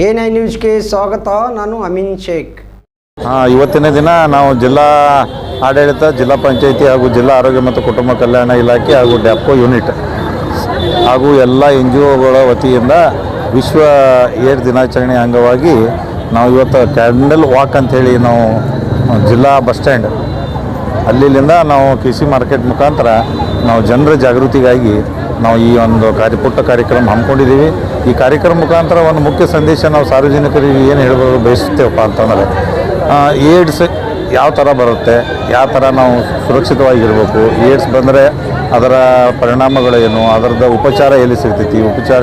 A nine ನ್ಯೂಸ್ಗೆ ಸ್ವಾಗತ, ನಾನು ಅಮೀನ್ ಶೇಖ್. ಇವತ್ತಿನ ದಿನ ನಾವು ಜಿಲ್ಲಾ ಆಡಳಿತ, ಜಿಲ್ಲಾ ಪಂಚಾಯಿತಿ ಹಾಗೂ ಜಿಲ್ಲಾ ಆರೋಗ್ಯ ಮತ್ತು ಕುಟುಂಬ ಕಲ್ಯಾಣ ಇಲಾಖೆ ಹಾಗೂ ಡ್ಯಾಪ್ಕೋ ಯೂನಿಟ್ ಹಾಗೂ ಎಲ್ಲ ಎನ್ ಜಿ ಒಗಳ ವತಿಯಿಂದ ವಿಶ್ವ ಏರ್ ದಿನಾಚರಣೆ ಅಂಗವಾಗಿ ನಾವು ಇವತ್ತು ಕ್ಯಾಂಡಲ್ ವಾಕ್ ಅಂಥೇಳಿ ನಾವು ಜಿಲ್ಲಾ ಬಸ್ ಸ್ಟ್ಯಾಂಡ್ ಅಲ್ಲಿಂದ ನಾವು ಕೃಷಿ ಮಾರ್ಕೆಟ್ ಮುಖಾಂತರ ನಾವು ಜನರ ಜಾಗೃತಿಗಾಗಿ ನಾವು ಈ ಒಂದು ಕಾರ್ಯ, ಪುಟ್ಟ ಕಾರ್ಯಕ್ರಮ ಹಮ್ಮಿಕೊಂಡಿದ್ದೀವಿ. ಈ ಕಾರ್ಯಕ್ರಮ ಮುಖಾಂತರ ಒಂದು ಮುಖ್ಯ ಸಂದೇಶ ನಾವು ಸಾರ್ವಜನಿಕರಿಗೆ ಏನು ಹೇಳಬೇಕು ಬಯಸುತ್ತೇವಪ್ಪ ಅಂತಂದರೆ ಏಡ್ಸ್ ಯಾವ ಥರ ಬರುತ್ತೆ, ಯಾವ ಥರ ನಾವು ಸುರಕ್ಷಿತವಾಗಿರಬೇಕು ಏಡ್ಸ್ ಬಂದರೆ ಅದರ ಪರಿಣಾಮಗಳೇನು, ಅದರದ ಉಪಚಾರ ಎಲ್ಲಿ ಸಿಗ್ತೈತಿ, ಉಪಚಾರ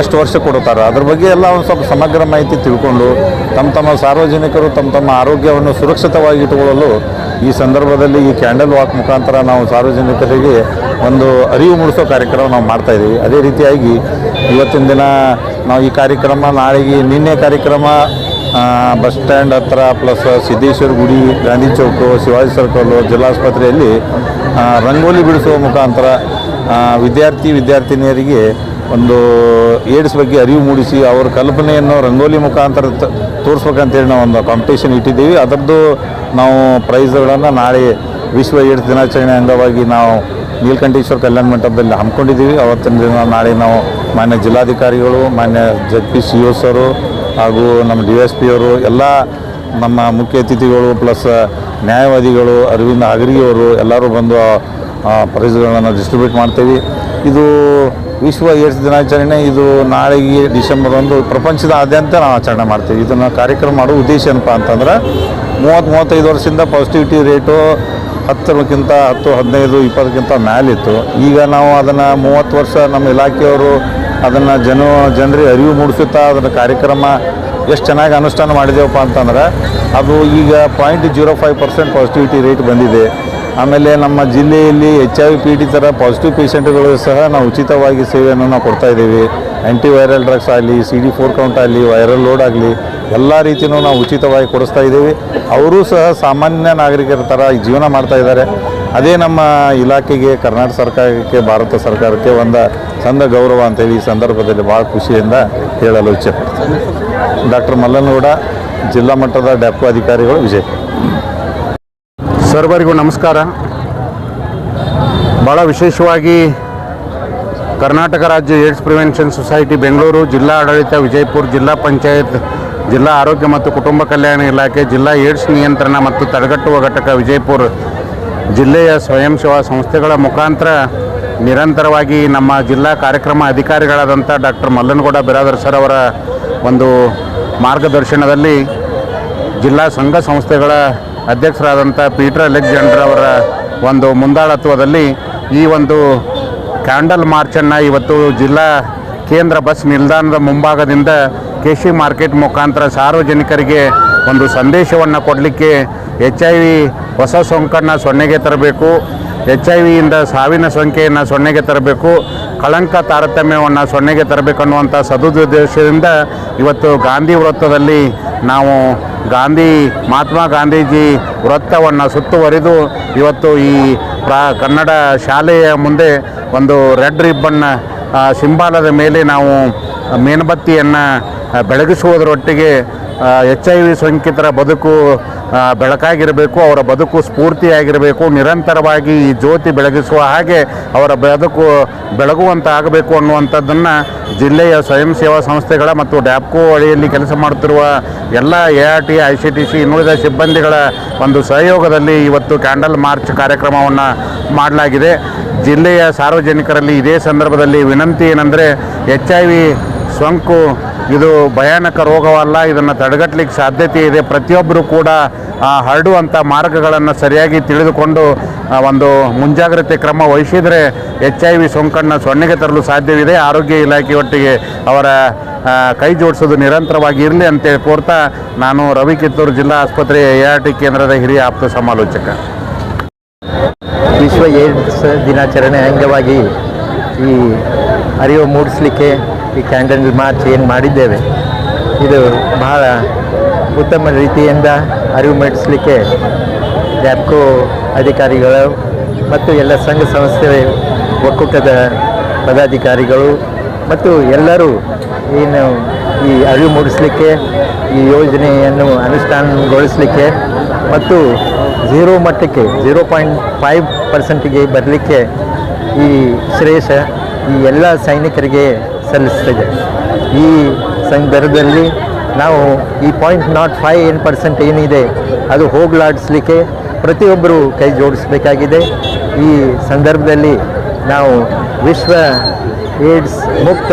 ಎಷ್ಟು ವರ್ಷ ಕೊಡುತ್ತಾರೆ ಅದ್ರ ಬಗ್ಗೆ ಎಲ್ಲ ಒಂದು ಸ್ವಲ್ಪ ಸಮಗ್ರ ಮಾಹಿತಿ ತಿಳ್ಕೊಂಡು ತಮ್ಮ ತಮ್ಮ ಸಾರ್ವಜನಿಕರು ತಮ್ಮ ತಮ್ಮ ಆರೋಗ್ಯವನ್ನು ಸುರಕ್ಷಿತವಾಗಿ ಇಟ್ಟುಕೊಳ್ಳಲು ಈ ಸಂದರ್ಭದಲ್ಲಿ ಈ ಕ್ಯಾಂಡಲ್ ವಾಕ್ ಮುಖಾಂತರ ನಾವು ಸಾರ್ವಜನಿಕರಿಗೆ ಒಂದು ಅರಿವು ಮೂಡಿಸೋ ಕಾರ್ಯಕ್ರಮ ನಾವು ಮಾಡ್ತಾ ಇದ್ದೀವಿ. ಅದೇ ರೀತಿಯಾಗಿ ಇವತ್ತಿನ ದಿನ ನಾವು ಈ ಕಾರ್ಯಕ್ರಮ, ನಾಳೆಗೆ ನಿನ್ನೆ ಕಾರ್ಯಕ್ರಮ ಬಸ್ ಸ್ಟ್ಯಾಂಡ್ ಹತ್ರ ಪ್ಲಸ್ ಸಿದ್ದೇಶ್ವರ ಗುಡಿ, ಗಾಂಧಿ ಚೌಕು, ಶಿವಾಜಿ ಸರ್ಕಲ್ಲು ಜಿಲ್ಲಾಸ್ಪತ್ರೆಯಲ್ಲಿ ರಂಗೋಲಿ ಬಿಡಿಸುವ ಮುಖಾಂತರ ವಿದ್ಯಾರ್ಥಿ, ವಿದ್ಯಾರ್ಥಿನಿಯರಿಗೆ ಒಂದು ಏಡ್ಸ್ ಬಗ್ಗೆ ಅರಿವು ಮೂಡಿಸಿ, ಅವರ ಕಲ್ಪನೆಯನ್ನು ರಂಗೋಲಿ ಮುಖಾಂತರ ತೋರಿಸ್ಬೇಕಂತೇಳಿ ನಾವು ಒಂದು ಕಾಂಪಿಟೇಷನ್ ಇಟ್ಟಿದ್ದೀವಿ. ಅದರದ್ದು ನಾವು ಪ್ರೈಸ್ಗಳನ್ನು ನಾಳೆ ವಿಶ್ವ ಏಡ್ಸ್ ದಿನಾಚರಣೆ ಅಂಗವಾಗಿ ನಾವು ನೀಲಕಂಠೇಶ್ವರ ಕಲ್ಯಾಣ ಮಂಟಪದಲ್ಲಿ ಹಮ್ಮಿಕೊಂಡಿದ್ದೀವಿ. ಅವತ್ತಿನ ದಿನ ನಾಳೆ ನಾವು ಮಾನ್ಯ ಜಿಲ್ಲಾಧಿಕಾರಿಗಳು, ಮಾನ್ಯ ಜಡ್ ಪಿ ಸಿ ಸರು ಹಾಗೂ ನಮ್ಮ ಡಿ ಎಸ್ ಪಿ ಅವರು, ಎಲ್ಲ ನಮ್ಮ ಮುಖ್ಯ ಅತಿಥಿಗಳು ಪ್ಲಸ್ ನ್ಯಾಯವಾದಿಗಳು ಅರವಿಂದ ಹಗರಿಯವರು ಎಲ್ಲರೂ ಬಂದು ಪ್ರೈಸ್ಗಳನ್ನು ಡಿಸ್ಟ್ರಿಬ್ಯೂಟ್ ಮಾಡ್ತೀವಿ. ಇದು ವಿಶ್ವ ಏಡ್ಸ್ ದಿನಾಚರಣೆ ಇದು ನಾಳೆಗೆ ಡಿಸೆಂಬರ್ ಒಂದು ಪ್ರಪಂಚದಾದ್ಯಂತ ನಾವು ಆಚರಣೆ ಮಾಡ್ತೀವಿ. ಇದನ್ನು ಕಾರ್ಯಕ್ರಮ ಮಾಡೋ ಉದ್ದೇಶ ಏನಪ್ಪ ಅಂತಂದ್ರೆ ಮೂವತ್ತು ಮೂವತ್ತೈದು ವರ್ಷದಿಂದ ಪಾಸಿಟಿವಿಟಿ ರೇಟು ಹತ್ತರಕ್ಕಿಂತ ಹತ್ತು, ಹದಿನೈದು, ಇಪ್ಪತ್ತಕ್ಕಿಂತ ಮ್ಯಾಲಿತ್ತು. ಈಗ ನಾವು ಅದನ್ನು ಮೂವತ್ತು ವರ್ಷ ನಮ್ಮ ಇಲಾಖೆಯವರು ಅದನ್ನು ಜನ, ಜನರಿಗೆ ಅರಿವು ಮೂಡಿಸುತ್ತಾ ಅದರ ಕಾರ್ಯಕ್ರಮ ಎಷ್ಟು ಚೆನ್ನಾಗಿ ಅನುಷ್ಠಾನ ಮಾಡಿದೇವಪ್ಪ ಅಂತಂದ್ರೆ ಅದು ಈಗ point zero five percent positivity rate ಬಂದಿದೆ. ಆಮೇಲೆ ನಮ್ಮ ಜಿಲ್ಲೆಯಲ್ಲಿ ಎಚ್ ಐ ವಿ ಪೀಡಿತರ ಪಾಸಿಟಿವ್ ಪೇಷೆಂಟ್ಗಳು ಸಹ ನಾವು ಉಚಿತವಾಗಿ ಸೇವೆಯನ್ನು ನಾವು ಕೊಡ್ತಾ ಇದ್ದೀವಿ. ಆ್ಯಂಟಿ ವೈರಲ್ ಡ್ರಗ್ಸ್ ಆಗಲಿ ಸಿ ಡಿ ಫೋರ್ ಕೌಂಟ್ ಆಗಲಿ ವೈರಲ್ ಲೋಡ್ ಆಗಲಿ, ಎಲ್ಲ ರೀತಿಯೂ ನಾವು ಉಚಿತವಾಗಿ ಕೊಡಿಸ್ತಾ ಇದ್ದೀವಿ. ಅವರೂ ಸಹ ಸಾಮಾನ್ಯ ನಾಗರಿಕರ ಥರ ಜೀವನ ಮಾಡ್ತಾ ಇದ್ದಾರೆ. ಅದೇ ನಮ್ಮ ಇಲಾಖೆಗೆ, ಕರ್ನಾಟಕ ಸರ್ಕಾರಕ್ಕೆ, ಭಾರತ ಸರ್ಕಾರಕ್ಕೆ ಒಂದು ಚಂದ ಗೌರವ ಅಂತೇಳಿ ಈ ಸಂದರ್ಭದಲ್ಲಿ ಭಾಳ ಖುಷಿಯಿಂದ ಹೇಳಲು ಇಚ್ಛೆಪಡ್ತೀನಿ ಡಾಕ್ಟರ್ ಮಲ್ಲನಗೌಡ, ಜಿಲ್ಲಾ ಮಟ್ಟದ ಡೆಪೋ ಅಧಿಕಾರಿಗಳು, ವಿಜಯಪುರ. ಸರ್ವರಿಗೂ ನಮಸ್ಕಾರ. ಭಾಳ ವಿಶೇಷವಾಗಿ ಕರ್ನಾಟಕ ರಾಜ್ಯ ಏಡ್ಸ್ ಪ್ರಿವೆನ್ಷನ್ ಸೊಸೈಟಿ ಬೆಂಗಳೂರು, ಜಿಲ್ಲಾ ಆಡಳಿತ, ವಿಜಯಪುರ ಜಿಲ್ಲಾ ಪಂಚಾಯತ್, ಜಿಲ್ಲಾ ಆರೋಗ್ಯ ಮತ್ತು ಕುಟುಂಬ ಕಲ್ಯಾಣ ಇಲಾಖೆ, ಜಿಲ್ಲಾ ಏಡ್ಸ್ ನಿಯಂತ್ರಣ ಮತ್ತು ತಡೆಗಟ್ಟುವ ಘಟಕ ವಿಜಯಪುರ ಜಿಲ್ಲೆಯ ಸ್ವಯಂ ಸೇವಾ ಸಂಸ್ಥೆಗಳ ಮುಖಾಂತರ ನಿರಂತರವಾಗಿ ನಮ್ಮ ಜಿಲ್ಲಾ ಕಾರ್ಯಕ್ರಮ ಅಧಿಕಾರಿಗಳಾದಂಥ ಡಾಕ್ಟರ್ ಮಲ್ಲನಗೌಡ ಬಿರಾದರ್ ಸರ್ ಅವರ ಒಂದು ಮಾರ್ಗದರ್ಶನದಲ್ಲಿ ಜಿಲ್ಲಾ ಸಂಘ ಸಂಸ್ಥೆಗಳ ಅಧ್ಯಕ್ಷರಾದಂಥ ಪೀಟರ್ ಅಲೆಕ್ಸಾಂಡರ್ ಅವರ ಒಂದು ಮುಂದಾಳತ್ವದಲ್ಲಿ ಈ ಒಂದು ಕ್ಯಾಂಡಲ್ ಮಾರ್ಚನ್ನು ಇವತ್ತು ಜಿಲ್ಲಾ ಕೇಂದ್ರ ಬಸ್ ನಿಲ್ದಾಣದ ಮುಂಭಾಗದಿಂದ ಕೇಶಿ ಮಾರ್ಕೆಟ್ ಮುಖಾಂತರ ಸಾರ್ವಜನಿಕರಿಗೆ ಒಂದು ಸಂದೇಶವನ್ನು ಕೊಡಲಿಕ್ಕೆ ಎಚ್ ಐ ವಿ ಹೊಸ ಸೋಂಕನ್ನು ಸೊನ್ನೆಗೆ ತರಬೇಕು, ಎಚ್ ಐ ವಿಯಿಂದ ಸಾವಿನ ಸಂಖ್ಯೆಯನ್ನು ಸೊನ್ನೆಗೆ ತರಬೇಕು, ಕಳಂಕ ತಾರತಮ್ಯವನ್ನು ಸೊನ್ನೆಗೆ ತರಬೇಕು ಅನ್ನುವಂಥ ಸದುದ್ದೇಶದಿಂದ ಇವತ್ತು ಗಾಂಧಿ ವೃತ್ತದಲ್ಲಿ ನಾವು ಗಾಂಧಿ, ಮಹಾತ್ಮ ಗಾಂಧೀಜಿ ವೃತ್ತವನ್ನು ಸುತ್ತುವರಿದು ಇವತ್ತು ಈ ಪ್ರಾ, ಕನ್ನಡ ಶಾಲೆಯ ಮುಂದೆ ಒಂದು ರೆಡ್ ರಿಬ್ಬನ್ನ ಸಿಂಬಾಲದ ಮೇಲೆ ನಾವು ಮೇಣಬತ್ತಿಯನ್ನು ಬೆಳಗಿಸುವುದರೊಟ್ಟಿಗೆ ಎಚ್ ಐ ವಿ ಸೋಂಕಿತರ ಬದುಕು ಬೆಳಕಾಗಿರಬೇಕು, ಅವರ ಬದುಕು ಸ್ಫೂರ್ತಿಯಾಗಿರಬೇಕು, ನಿರಂತರವಾಗಿ ಈ ಜ್ಯೋತಿ ಬೆಳಗಿಸುವ ಹಾಗೆ ಅವರ ಬದುಕು ಬೆಳಗುವಂತಾಗಬೇಕು ಅನ್ನುವಂಥದ್ದನ್ನು ಜಿಲ್ಲೆಯ ಸ್ವಯಂ ಸೇವಾ ಸಂಸ್ಥೆಗಳ ಮತ್ತು ಡ್ಯಾಪ್ಕೋ ಅಡಿಯಲ್ಲಿ ಕೆಲಸ ಮಾಡುತ್ತಿರುವ ಎಲ್ಲ A R T, I C T C, ಇನ್ನುಳಿದ ಸಿಬ್ಬಂದಿಗಳ ಒಂದು ಸಹಯೋಗದಲ್ಲಿ ಇವತ್ತು ಕ್ಯಾಂಡಲ್ ಮಾರ್ಚ್ ಕಾರ್ಯಕ್ರಮವನ್ನು ಮಾಡಲಾಗಿದೆ. ಜಿಲ್ಲೆಯ ಸಾರ್ವಜನಿಕರಲ್ಲಿ ಇದೇ ಸಂದರ್ಭದಲ್ಲಿ ವಿನಂತಿ ಏನಂದರೆ, ಎಚ್ ಐ ವಿ ಸೋಂಕು ಇದು ಭಯಾನಕ ರೋಗವಲ್ಲ, ಇದನ್ನು ತಡೆಗಟ್ಟಲಿಕ್ಕೆ ಸಾಧ್ಯತೆ ಇದೆ. ಪ್ರತಿಯೊಬ್ಬರು ಕೂಡ ಹರಡುವಂಥ ಮಾರ್ಗಗಳನ್ನು ಸರಿಯಾಗಿ ತಿಳಿದುಕೊಂಡು ಒಂದು ಮುಂಜಾಗ್ರತೆ ಕ್ರಮ ವಹಿಸಿದರೆ ಎಚ್ ಐ ವಿ ಸೋಂಕನ್ನು ಸೊನ್ನೆಗೆ ತರಲು ಸಾಧ್ಯವಿದೆ. ಆರೋಗ್ಯ ಇಲಾಖೆಯೊಟ್ಟಿಗೆ ಅವರ ಕೈ ಜೋಡಿಸೋದು ನಿರಂತರವಾಗಿ ಇರಲಿ ಅಂತೇಳಿ ಕೋರ್ತಾ ನಾನು ರವಿ ಕಿತ್ತೂರು ಜಿಲ್ಲಾ ಆಸ್ಪತ್ರೆಯ ಎ ಆರ್ ಟಿ ಕೇಂದ್ರದ ಹಿರಿಯ ಆಪ್ತ ಸಮಾಲೋಚಕ. ವಿಶ್ವ ಏಡ್ಸ್ ದಿನಾಚರಣೆ ಅಂಗವಾಗಿ ಈ ಅರಿವು ಮೂಡಿಸಲಿಕ್ಕೆ ಈ ಕ್ಯಾಂಡಲ್ ಮಾರ್ಚ್ ಏನು ಮಾಡಿದ್ದೇವೆ, ಇದು ಬಹಳ ಉತ್ತಮ ರೀತಿಯಿಂದ ಅರಿವು ಮೂಡಿಸಲಿಕ್ಕೆ ಡ್ಯಾಪ್ಕೋ ಅಧಿಕಾರಿಗಳು ಮತ್ತು ಎಲ್ಲ ಸಂಘ ಸಂಸ್ಥೆ ಒಕ್ಕೂಟದ ಪದಾಧಿಕಾರಿಗಳು ಮತ್ತು ಎಲ್ಲರೂ ಏನು ಈ ಅರಿವು ಮೂಡಿಸಲಿಕ್ಕೆ, ಈ ಯೋಜನೆಯನ್ನು ಅನುಷ್ಠಾನಗೊಳಿಸಲಿಕ್ಕೆ ಮತ್ತು ಝೀರೋ ಮಟ್ಟಕ್ಕೆ ಝೀರೋ ಪಾಯಿಂಟ್ ಫೈವ್ ಪರ್ಸೆಂಟಿಗೆ ಬರಲಿಕ್ಕೆ ಈ ಶ್ರೇಯಸ ಈ ಎಲ್ಲ ಸೈನಿಕರಿಗೆ ಸಲ್ಲಿಸ್ತದೆ. ಈ ಸಂದರ್ಭದಲ್ಲಿ ನಾವು ಈ ಪಾಯಿಂಟ್ ನಾಟ್ ಫೈವ್ ಏನು ಪರ್ಸೆಂಟ್ ಏನಿದೆ, ಅದು ಹೋಗಲಾಡಿಸ್ಲಿಕ್ಕೆ ಪ್ರತಿಯೊಬ್ಬರು ಕೈ ಜೋಡಿಸಬೇಕಾಗಿದೆ. ಈ ಸಂದರ್ಭದಲ್ಲಿ ನಾವು ವಿಶ್ವ ಏಡ್ಸ್ ಮುಕ್ತ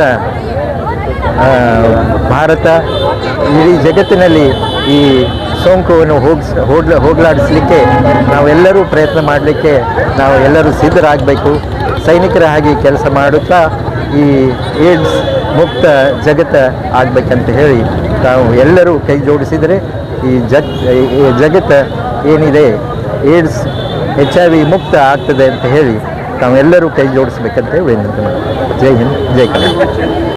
ಭಾರತ, ಇಡೀ ಜಗತ್ತಿನಲ್ಲಿ ಈ ಸೋಂಕುವನ್ನು ಹೋಗ್ಸ್, ಹೋಗ್ಲ, ಹೋಗಲಾಡಿಸಲಿಕ್ಕೆ ನಾವೆಲ್ಲರೂ ಪ್ರಯತ್ನ ಮಾಡಲಿಕ್ಕೆ ನಾವು ಎಲ್ಲರೂ ಸಿದ್ಧರಾಗಬೇಕು. ಸೈನಿಕರ ಹಾಗೆ ಕೆಲಸ ಮಾಡುತ್ತಾ ಈ ಏಡ್ಸ್ ಮುಕ್ತ ಜಗತ್ತ ಆಗಬೇಕಂತ ಹೇಳಿ ತಾವು ಎಲ್ಲರೂ ಕೈ ಜೋಡಿಸಿದರೆ ಈ ಜಗ್ ಜಗತ್ತ ಏನಿದೆ ಏಡ್ಸ್ ಎಚ್ ಐ ವಿ ಮುಕ್ತ ಆಗ್ತದೆ ಅಂತ ಹೇಳಿ ತಾವೆಲ್ಲರೂ ಕೈ ಜೋಡಿಸ್ಬೇಕಂತ ವಿನಂತಿ ಮಾಡ್ತೀನಿ. ಜೈ ಹಿಂದ್, ಜೈ ಕರ್ನಾಟಕ.